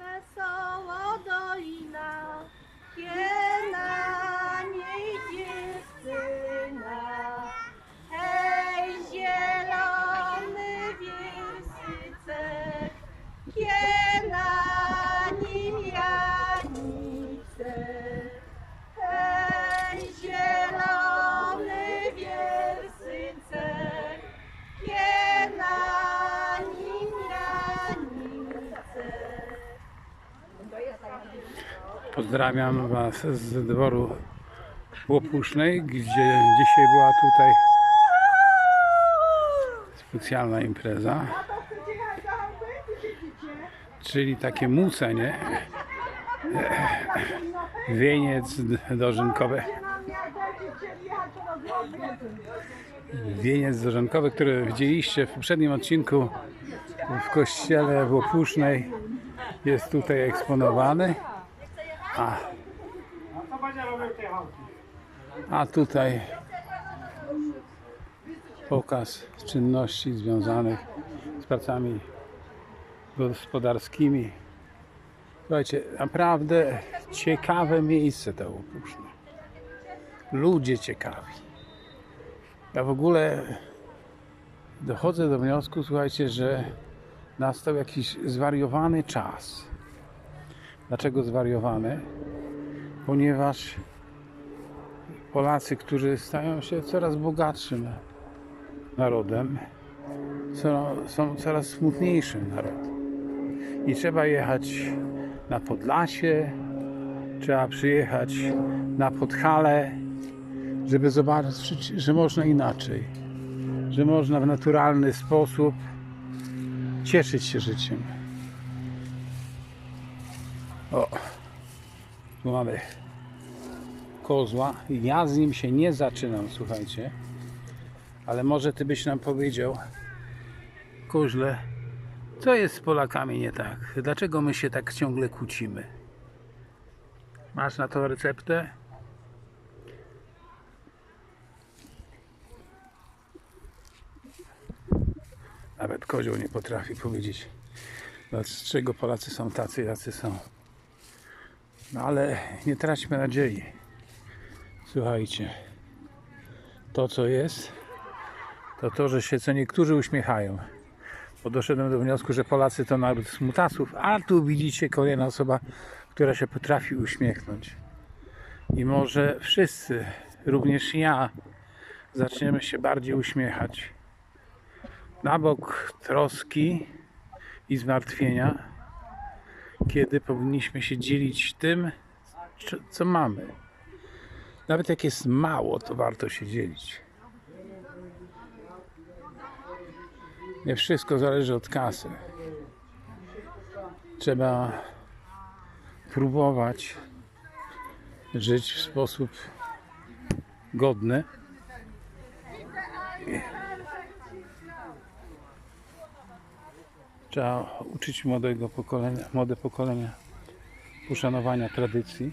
wesoło dolina, piena Pozdrawiam Was z dworu Łopusznej, gdzie dzisiaj była tutaj specjalna impreza, czyli takie mucenie, wieniec dożynkowy. Wieniec dożynkowy, który widzieliście w poprzednim odcinku w kościele w Łopusznej jest tutaj eksponowany. A, a tutaj pokaz czynności związanych z pracami gospodarskimi. Słuchajcie, naprawdę ciekawe miejsce to Łopuszne. Ludzie ciekawi. Ja w ogóle dochodzę do wniosku, słuchajcie, że nastał jakiś zwariowany czas. Dlaczego zwariowany? Ponieważ Polacy, którzy stają się coraz bogatszym narodem, są, coraz smutniejszym narodem. I trzeba jechać na Podlasie, trzeba przyjechać na Podhale, żeby zobaczyć, że można inaczej, że można w naturalny sposób cieszyć się życiem. O, tu mamy kozła. Ja z nim się nie zaczynam, słuchajcie. Ale może ty byś nam powiedział, koźle, co jest z Polakami nie tak? Dlaczego my się tak ciągle kłócimy? Masz na to receptę? Nawet kozioł nie potrafi powiedzieć, dlaczego Polacy są tacy, jacy są. No ale nie traćmy nadziei. Słuchajcie, to co jest, to to, że się co niektórzy uśmiechają. Bo doszedłem do wniosku, że Polacy to naród smutasów, a tu widzicie kolejna osoba, która się potrafi uśmiechnąć. I może wszyscy, również ja, zaczniemy się bardziej uśmiechać. Na bok troski i zmartwienia, kiedy powinniśmy się dzielić tym, co- mamy. Nawet jak jest mało, to warto się dzielić. Nie wszystko zależy od kasy. Trzeba próbować żyć w sposób godny. Trzeba uczyć młodego pokolenia, młode pokolenia uszanowania tradycji.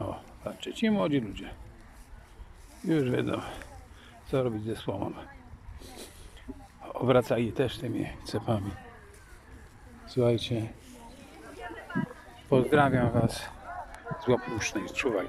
O, patrzcie, ci młodzi ludzie już wiedzą, co robić ze słomą. Obracali też tymi cepami. Słuchajcie, pozdrawiam Was z Łapusznej. Czuwaj.